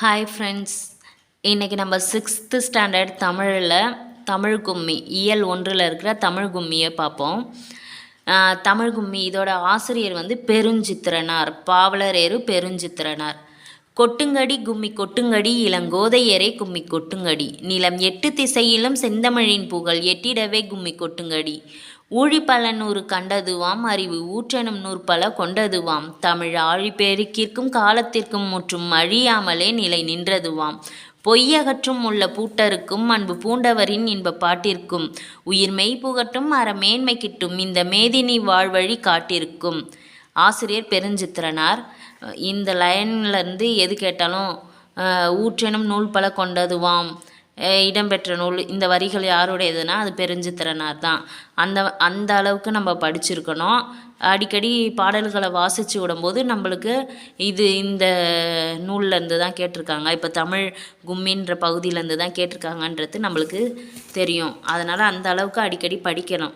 Hi friends இன்றைக்கி நம்ம sixth standard தமிழில் தமிழ் கும்மி இயல் ஒன்றில் இருக்கிற தமிழ் கும்மியை பார்ப்போம். தமிழ் கும்மி இதோட ஆசிரியர் வந்து பெருஞ்சித்திரனார் பாவலரேறு பெருஞ்சித்திரனார். கொட்டுங்கடி கும்மி கொட்டுங்கடி இளங்கோதையரே கும்மி கொட்டுங்கடி. நிலம் எட்டு திசையிலும் செந்தமிழின் புகழ் எட்டிடவே கும்மி கொட்டுங்கடி. ஊழி நூறு கண்டதுவாம் அறிவு ஊற்றெனும் நூற்பல கொண்டதுவாம். தமிழ் ஆழிப்பெருக்கிற்கும் காலத்திற்கும் முற்றும் அழியாமலே நிலை நின்றதுவாம். பொய்யகற்றும் உள்ள பூட்டருக்கும் அன்பு பூண்டவரின் இன்ப பாட்டிற்கும். உயிர் மெய் புகட்டும் அறமேன்மை கிட்டும் இந்த மேதினி வாழ்வழி காட்டிருக்கும் ஆசிரியர் பெருஞ்சித்திரனார் இந்த லைன்லேருந்து எது கேட்டாலும் ஊற்றெனும் நூல் பல கொண்டதுவாம். இடம்பெற்ற நூல் இந்த வரிகள் யாருடையதுன்னா அது பெருஞ்சித்திரனார் தான். அந்த அந்த அளவுக்கு நம்ம படிச்சிருக்கணும். அடிக்கடி பாடல்களை வாசித்து விடும்போது நம்மளுக்கு இது இந்த நூல்லேருந்து தான் கேட்டிருக்காங்க. இப்போ தமிழ் கும்மின்ற பகுதியிலேருந்து தான் கேட்டிருக்காங்கன்றது நம்மளுக்கு தெரியும். அதனால் அந்த அளவுக்கு அடிக்கடி படிக்கணும்.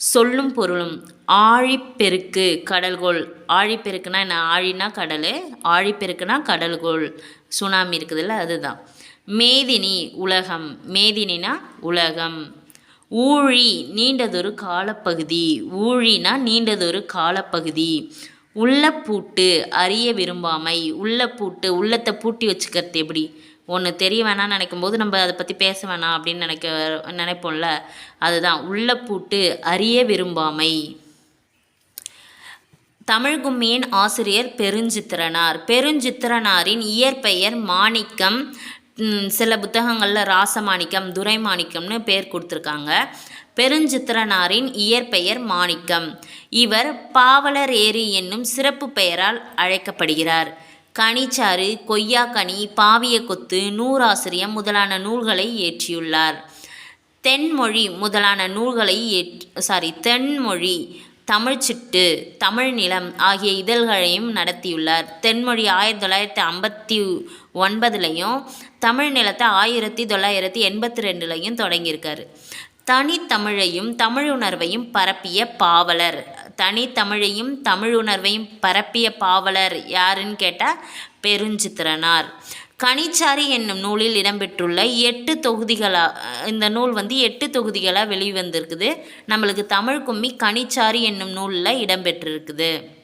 சொல்லும் பொருளும். ஆழிப்பெருக்கு கடல்கோள். ஆழிப்பெருக்குனா என்ன? ஆழினா கடல் ஆழிப்பெருக்குனா கடல்கோள். சுனாமி இருக்குதுல்ல அதுதான். மேதினி உலகம். மேதினா உலகம். ஊழி நீண்டதொரு காலப்பகுதி. ஊழினா நீண்டதொரு காலப்பகுதி. உள்ளப்பூட்டு அறிய விரும்பாமை. உள்ளப்பூட்டு உள்ளத்தை பூட்டி வச்சுக்கிறது எப்படி? ஒன்று தெரிய வேணாம்னு நினைக்கும் போது நம்ம அதை பற்றி பேச வேணாம் அப்படின்னு நினைக்க நினைப்போம்ல? அதுதான். உள்ளப்பூட்டு அறிய விரும்பாமை. தமிழ் கும்மியின் ஆசிரியர் பெருஞ்சித்திரனார். பெருஞ்சித்திரனாரின் இயற்பெயர் மாணிக்கம். சில புத்தகங்களில் ராசமாணிக்கம் துரைமாணிக்கம்னு பேர் கொடுத்துருக்காங்க. பெருஞ்சித்திரனாரின் இயற்பெயர் மாணிக்கம். இவர் பாவலர் ஏரி என்னும் சிறப்பு பெயரால் அழைக்கப்படுகிறார். கனிச்சாறு கொய்யாக்கனி பாவிய கொத்து நூறாசிரியம் முதலான நூல்களை இயற்றியுள்ளார் தென்மொழி முதலான நூல்களை ஏற் சாரி தென்மொழி தமிழ்ச்சிட்டு தமிழ் நிலம் ஆகிய இதழ்களையும் நடத்தியுள்ளார். தென்மொழி ஆயிரத்தி தொள்ளாயிரத்தி ஐம்பத்தி ஒன்பதுலையும் தமிழ் நிலத்தை ஆயிரத்தி தொள்ளாயிரத்தி எண்பத்தி ரெண்டுலையும் தொடங்கியிருக்காரு. தனித்தமிழையும் தமிழ் உணர்வையும் பரப்பிய பாவலர் தனித்தமிழையும் தமிழுணர்வையும் பரப்பிய பாவலர் யாருன்னு கேட்டால் பெருஞ்சித்திரனார். கனிச்சாரி என்னும் நூலில் இடம்பெற்றுள்ள எட்டு தொகுதிகளாக இந்த நூல் வந்து எட்டு தொகுதிகளாக வெளிவந்திருக்குது. நம்மளுக்கு தமிழ் கும்மி கனிச்சாரி என்னும் நூலில் இடம்பெற்றிருக்குது.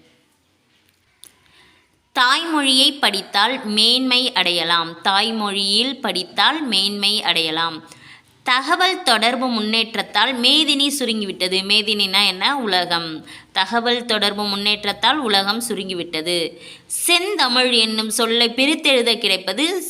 தாய்மொழியை படித்தால் மேன்மை அடையலாம். தாய்மொழியில் படித்தால் மேன்மை அடையலாம். தகவல் தொடர்பு முன்னேற்றத்தால் மேதினி சுருங்கிவிட்டது. மேதினினா என்ன? உலகம். தகவல் தொடர்பு முன்னேற்றத்தால் உலகம் சுருங்கிவிட்டது. செந்தமிழ் என்னும் சொல்லை பிரித்தெழுத கிடைப்பது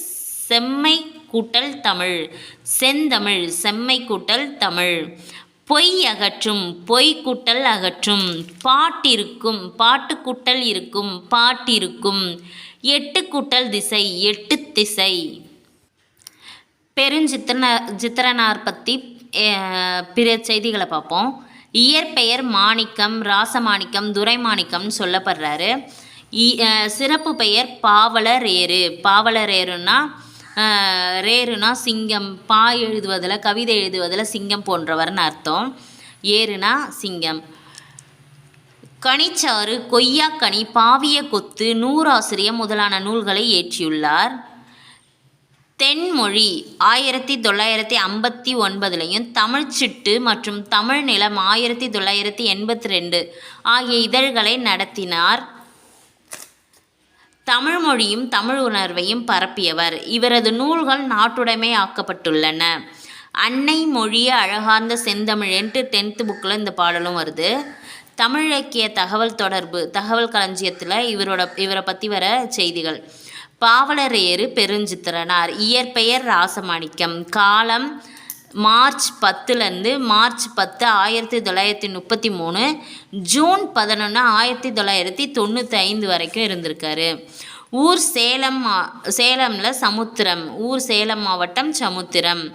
செம்மை கூட்டல் தமிழ். செந்தமிழ் செம்மை கூட்டல் தமிழ். பொய் அகற்றும் பொய் கூட்டல் அகற்றும். பாட்டிருக்கும் பாட்டு கூட்டல் இருக்கும் பாட்டிருக்கும். எட்டு கூட்டல் திசை எட்டு திசை. பெருஞ்சித்திரன சித்திரனார் பற்றி பிற செய்திகளை பார்ப்போம் இயற்பெயர் மாணிக்கம் ராசமாணிக்கம் துரைமாணிக்கம்னு சொல்லப்படுறாரு. இ- சிறப்பு பெயர் பாவலரேறு. பாவலரேறுனா அஹ், ரேறுனா சிங்கம் பா எழுதுவதில் கவிதை எழுதுவதில் சிங்கம் போன்றவர்னு அர்த்தம். ஏறுனா சிங்கம். கனிச்சாறு கொய்யாக்கனி பாவிய கொத்து நூறாசிரியம் முதலான நூல்களை இயற்றியுள்ளார் தென்மொழி ஆயிரத்தி தொள்ளாயிரத்தி ஐம்பத்தி ஒன்பதுலையும் தமிழ்ச்சிட்டு மற்றும் தமிழ் நிலம் ஆயிரத்தி தொள்ளாயிரத்தி எண்பத்தி ரெண்டு ஆகிய இதழ்களை நடத்தினார். தமிழ் மொழியும் தமிழ் உணர்வையும் பரப்பியவர். இவரது நூல்கள் நாட்டுடைமை ஆக்கப்பட்டுள்ளன. அன்னை மொழிய அழகார்ந்த செந்தமிழன்ட்டு டென்த்து புக்கில் இந்த பாடலும் வருது. தமிழ் இலக்கிய தகவல் தொடர்பு தகவல் களஞ்சியத்தில் இவரோட இவரை பற்றி வர செய்திகள். பாவலரேறு பெருஞ்சித்திரனார். இயற்பெயர் ராசமாணிக்கம். காலம் மார்ச் பத்துலேருந்து மார்ச் பத்து ஆயிரத்தி தொள்ளாயிரத்தி முப்பத்தி மூணு. ஜூன் பதினொன்று ஆயிரத்தி தொள்ளாயிரத்தி தொண்ணூற்றி ஐந்து வரைக்கும் இருந்திருக்காரு. ஊர் சேலம் மா- சமுத்திரம். ஊர் சேலம் மாவட்டம் சமுத்திரம்.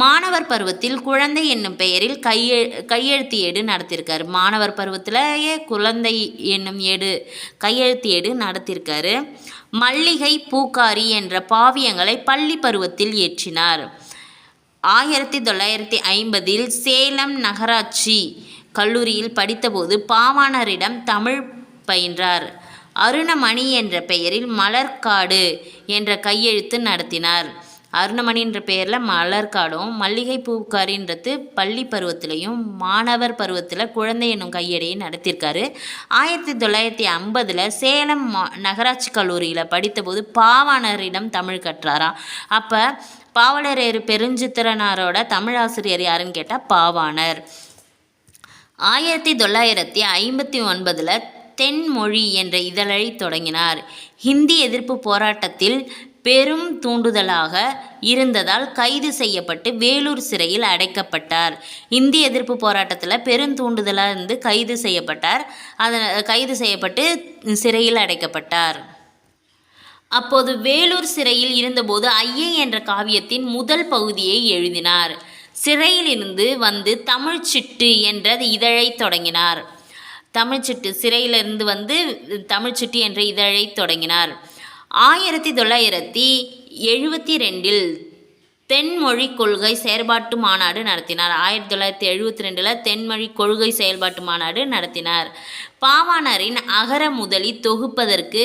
மாணவர் பருவத்தில் குழந்தை என்னும் பெயரில் கையெ கையெழுத்து ஏடு நடத்தியிருக்காரு மாணவர் பருவத்திலேயே குழந்தை என்னும் ஏடு கையெழுத்து ஏடு நடத்தியிருக்காரு மல்லிகை பூக்காரி என்ற பாவியங்களை பள்ளி பருவத்தில் ஏற்றினார். ஆயிரத்தி தொள்ளாயிரத்தி ஐம்பதில் சேலம் நகராட்சி கல்லூரியில் படித்தபோது பாவாணரிடம் தமிழ் பயின்றார். அருணமணி என்ற பெயரில் மலர்காடு என்ற கையெழுத்து நடத்தினார். அருணமணின்ற பெயரில் மலர்காடும் மல்லிகை பூக்காரின்றது பள்ளி பருவத்திலையும் மாணவர் பருவத்தில் குழந்தை என்னும் கையடையை நடத்தியிருக்காரு. ஆயிரத்தி தொள்ளாயிரத்தி ஐம்பதில் சேலம் மா நகராட்சி கல்லூரியில் படித்தபோது பாவாணரிடம் தமிழ் கற்றாராம் அப்போ பாவலரேறு பெருஞ்சித்திரனாரோட தமிழாசிரியர் யாருன்னு கேட்டால் பாவாணர். ஆயிரத்தி தொள்ளாயிரத்தி ஐம்பத்தி ஒன்பதில் தென்மொழி என்ற இதழை தொடங்கினார். ஹிந்தி எதிர்ப்பு போராட்டத்தில் பெரும் தூண்டுதலாக இருந்ததால் கைது செய்யப்பட்டு வேலூர் சிறையில் அடைக்கப்பட்டார். இந்தி எதிர்ப்பு போராட்டத்தில் பெரும் தூண்டுதலாக இருந்து கைது செய்யப்பட்டார். அதன் கைது செய்யப்பட்டு சிறையில் அடைக்கப்பட்டார். அப்போது வேலூர் சிறையில் இருந்தபோது ஐயே என்ற காவியத்தின் முதல் பகுதியை எழுதினார். சிறையிலிருந்து வந்து தமிழ்ச்சிட்டு என்ற இதழை தொடங்கினார். தமிழ்ச்சிட்டு சிறையிலிருந்து வந்து தமிழ்ச்சிட்டு என்ற இதழை தொடங்கினார். ஆயிரத்தி தொள்ளாயிரத்தி எழுபத்தி ரெண்டில் தென்மொழி கொள்கை செயற்பாட்டு மாநாடு நடத்தினார். ஆயிரத்தி தொள்ளாயிரத்தி எழுபத்தி ரெண்டில் தென்மொழி கொள்கை செயல்பாட்டு மாநாடு நடத்தினார். பாவாணரின் அகர முதலி தொகுப்பதற்கு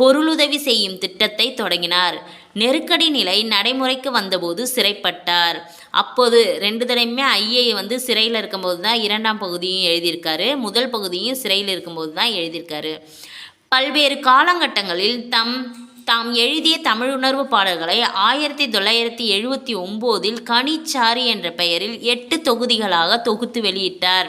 பொருளுதவி செய்யும் திட்டத்தை தொடங்கினார். நெருக்கடி நிலை நடைமுறைக்கு வந்தபோது சிறைப்பட்டார். அப்போது ரெண்டு தடவையுமே ஐஏ வந்து சிறையில் இருக்கும்போது தான் இரண்டாம் பகுதியும் எழுதியிருக்காரு. முதல் பகுதியும் சிறையில் இருக்கும்போது தான் எழுதியிருக்காரு. பல்வேறு காலகட்டங்களில் தம் தாம் எழுதிய தமிழுணர்வு பாடல்களை ஆயிரத்தி தொள்ளாயிரத்தி எழுபத்தி ஒம்போதில் கனிச்சாரி என்ற பெயரில் எட்டு தொகுதிகளாக தொகுத்து வெளியிட்டார்.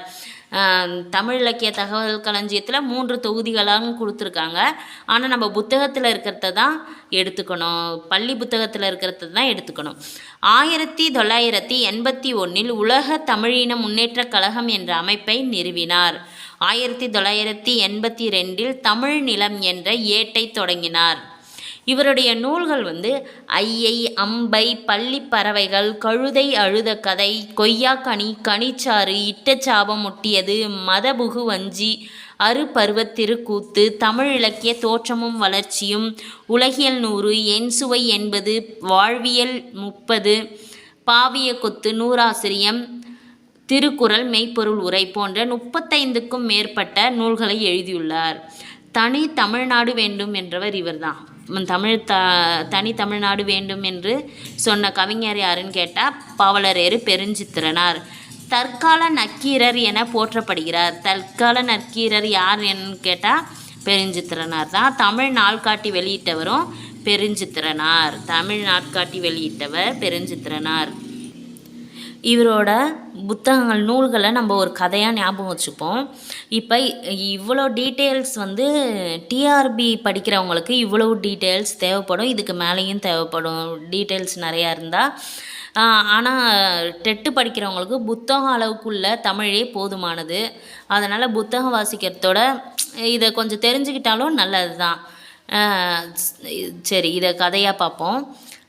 தமிழ் இலக்கிய தகவல் களஞ்சியத்தில் மூன்று தொகுதிகளாக கொடுத்துருக்காங்க. ஆனால் நம்ம புத்தகத்தில் இருக்கிறத தான் எடுத்துக்கணும். பள்ளி புத்தகத்தில் இருக்கிறத தான் எடுத்துக்கணும். ஆயிரத்தி தொள்ளாயிரத்தி எண்பத்தி ஒன்றில் உலக தமிழின முன்னேற்றக் கழகம் என்ற அமைப்பை நிறுவினார். ஆயிரத்தி தொள்ளாயிரத்தி எண்பத்தி ரெண்டில் தமிழ் நிலம் என்ற ஏட்டை தொடங்கினார். இவருடைய நூல்கள் வந்து ஐயை அம்பை பள்ளி பறவைகள் கழுதை அழுத கதை கொய்யாக்கனி கனிச்சாறு இட்டச்சாபம் முட்டியது மதபுகு வஞ்சி அருபருவத்திருக்கூத்து தமிழ் இலக்கிய தோற்றமும் வளர்ச்சியும் உலகியல் நூறு என் சுவை என்பது வாழ்வியல் முப்பது பாவிய கொத்து நூறாசிரியம் திருக்குறள் மெய்ப்பொருள் உரை போன்ற முப்பத்தைந்துக்கும் மேற்பட்ட நூல்களை எழுதியுள்ளார். தனி தமிழ்நாடு வேண்டும் என்றவர் இவர்தான். தமிழ் த தனி தமிழ்நாடு வேண்டும் என்று சொன்ன கவிஞர் யாருன்னு கேட்டால் பாவலரேறு பெருஞ்சித்திரனார். தற்கால நக்கீரர் என போற்றப்படுகிறார். தற்கால நக்கீரர் யார் என்று கேட்டால் பெருஞ்சித்திரனார் தான். தமிழ் நாள்காட்டி வெளியிட்டவரும் பெருஞ்சித்திரனார். தமிழ் நாட்காட்டி வெளியிட்டவர் பெருஞ்சித்திரனார். இவரோட புத்தகங்கள் நூல்களை நம்ம ஒரு கதையாக ஞாபகம் வச்சுப்போம். இப்போ இவ்வளோ டீட்டெயில்ஸ் வந்து டிஆர்பி படிக்கிறவங்களுக்கு இவ்வளோ டீட்டெயில்ஸ் தேவைப்படும். இதுக்கு மேலேயும் தேவைப்படும். டீட்டெயில்ஸ் நிறையா இருந்தால் ஆனால் டெட்டு படிக்கிறவங்களுக்கு புத்தகம் அளவுக்குள்ள தமிழே போதுமானது. அதனால் புத்தகம் வாசிக்கிறதோட இதை கொஞ்சம் தெரிஞ்சுக்கிட்டாலும் நல்லது தான் சரி இதை கதையாக பார்ப்போம்.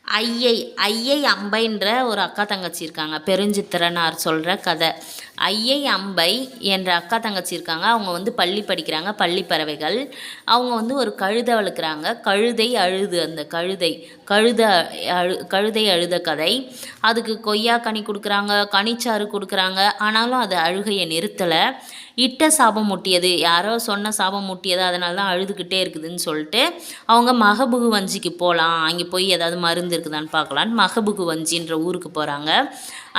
ஐயை ஐயை அம்பைன்ற ஒரு அக்கா தங்கச்சி இருக்காங்க. பெருஞ்சித்திரனார் சொல்கிற கதை. ஐயை அம்பை என்ற அக்கா தங்கச்சி இருக்காங்க. அவங்க வந்து பள்ளி படிக்கிறாங்க பள்ளி பறவைகள். அவங்க வந்து ஒரு கழுதை வளர்க்குறாங்க. கழுதை அழுது அந்த கழுதை. கழுத அழு கழுதை அழுத கதை. அதுக்கு கொய்யா கனி கொடுக்குறாங்க கனிச்சாறு கொடுக்குறாங்க. ஆனாலும் அது அழுகையை நிறுத்தலை. இட்ட சாபம் முட்டியது. யாரோ சொன்ன சாபம் முட்டியது அதனால தான் அழுதுகிட்டே இருக்குதுன்னு சொல்லிட்டு அவங்க மகபுகு வஞ்சிக்கு போகலாம் அங்கே போய் ஏதாவது மருந்து இருக்குதான்னு பார்க்கலான்னு மகபுகு வஞ்சின்ற ஊருக்கு போகிறாங்க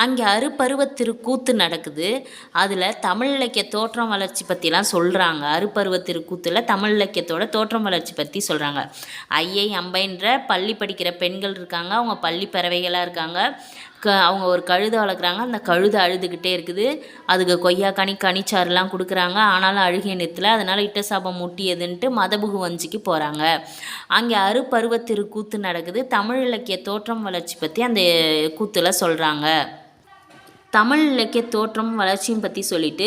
அங்கே அருப்பருவ திருக்கூத்து நடக்குது. அதில் தமிழ் இலக்கிய தோற்றம் வளர்ச்சி பற்றிலாம் சொல்கிறாங்க அருப்பருவத்திருக்கூத்தில் தமிழ் இலக்கியத்தோட தோற்றம் வளர்ச்சி பற்றி சொல்கிறாங்க ஐஐ அம்பைன்ற பள்ளி படிக்கிற பெண்கள் இருக்காங்க. அவங்க பள்ளி பறவைகளாக இருக்காங்க. க அவங்க ஒரு கழுதை வளர்க்குறாங்க. அந்த கழுதை அழுதுகிட்டே இருக்குது. அதுக்கு கொய்யா கனி கனிச்சாறுலாம் கொடுக்குறாங்க. ஆனாலும் அழுகை நிறுத்தல அதனால் இட்ட சாபம் முட்டியதுன்ட்டு மதபுகு வஞ்சிக்கு போகிறாங்க அங்கே அருப்பருவ கூத்து நடக்குது. தமிழ் இலக்கிய தோற்றம் வளர்ச்சி பற்றி அந்த கூத்தில் சொல்கிறாங்க தமிழ் இலக்கிய தோற்றம் வளர்ச்சியும் பற்றி சொல்லிட்டு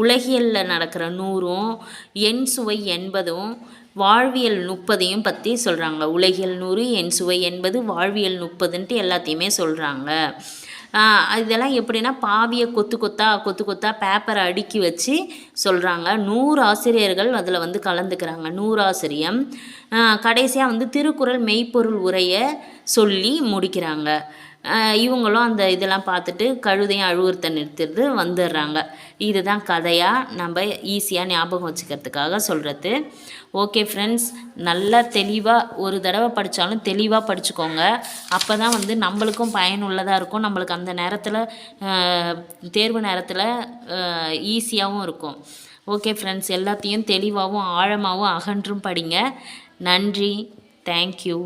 உலகியலில் நடக்கிற நூறும் எண் சுவை எண்பதும் வாழ்வியல் முப்பதையும் பற்றி சொல்கிறாங்க உலகியல் நூறு எண் சுவை எண்பது வாழ்வியல் முப்பதுன்ட்டு எல்லாத்தையுமே சொல்கிறாங்க இதெல்லாம் எப்படின்னா பாவியை கொத்து கொத்தா கொத்து கொத்தா பேப்பரை அடுக்கி வச்சு சொல்கிறாங்க நூறு ஆசிரியர்கள் அதில் வந்து கலந்துக்கிறாங்க. நூறு ஆசிரியம் கடைசியாக வந்து திருக்குறள் மெய்ப்பொருள் உரையை சொல்லி முடிக்கிறாங்க. இவங்களும் அந்த இதெல்லாம் பார்த்துட்டு கழுதையும் அழுவுறத நிறுத்திடுது வந்துடுறாங்க. இதுதான் கதையாக நம்ம ஈஸியாக ஞாபகம் வச்சுக்கிறதுக்காக சொல்கிறது ஓகே ஃப்ரெண்ட்ஸ் நல்லா தெளிவாக ஒரு தடவை படித்தாலும் தெளிவாக படிச்சுக்கோங்க. அப்போ தான் வந்து நம்மளுக்கும் பயனுள்ளதாக இருக்கும். நம்மளுக்கு அந்த நேரத்தில் தேர்வு நேரத்தில் ஈஸியாகவும் இருக்கும். ஓகே ஃப்ரெண்ட்ஸ் எல்லாத்தையும் தெளிவாகவும் ஆழமாகவும் அகன்றும் படிங்க. நன்றி. தேங்க்யூ